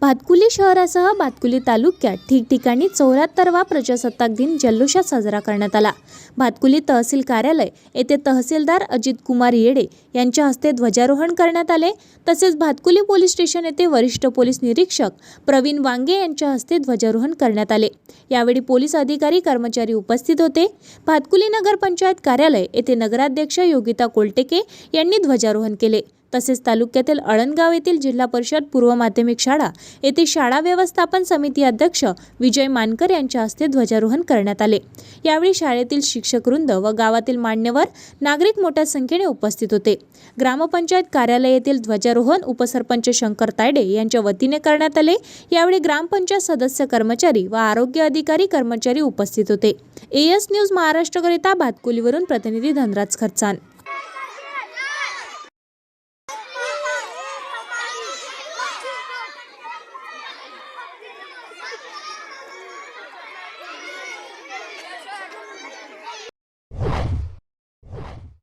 भातकुली शहरासह भातकुली तालुक्यात ठिकठिकाणी चौऱ्याहत्तरवा प्रजासत्ताक दिन जल्लोषात साजरा करण्यात आला. भातकुली तहसील कार्यालय येथे तहसीलदार अजित कुमार येडे यांच्या हस्ते ध्वजारोहण करण्यात आले. तसेच भातकुली पोलीस स्टेशन येथे वरिष्ठ पोलीस निरीक्षक प्रवीण वांगे यांच्या हस्ते ध्वजारोहण करण्यात आले. यावेळी पोलीस अधिकारी कर्मचारी उपस्थित होते. भातकुली नगरपंचायत कार्यालय येथे नगराध्यक्ष योगिता कोलटेके यांनी ध्वजारोहण केले. तसेच तालुक्यातील अळणगाव येथील जिल्हा परिषद पूर्व माध्यमिक शाळा येथे शाळा व्यवस्थापन समिती अध्यक्ष विजय मानकर यांच्या हस्ते ध्वजारोहण करण्यात आले. यावेळी शाळेतील शिक्षकवृंद व गावातील मान्यवर नागरिक मोठ्या संख्येने उपस्थित होते. ग्रामपंचायत कार्यालय येथील ध्वजारोहण उपसरपंच शंकर तायडे यांच्या वतीने करण्यात आले. यावेळी ग्रामपंचायत सदस्य कर्मचारी व आरोग्य अधिकारी कर्मचारी उपस्थित होते. एएस न्यूज महाराष्ट्रकरिता भातकुलीवरून प्रतिनिधी धनराज खर्चान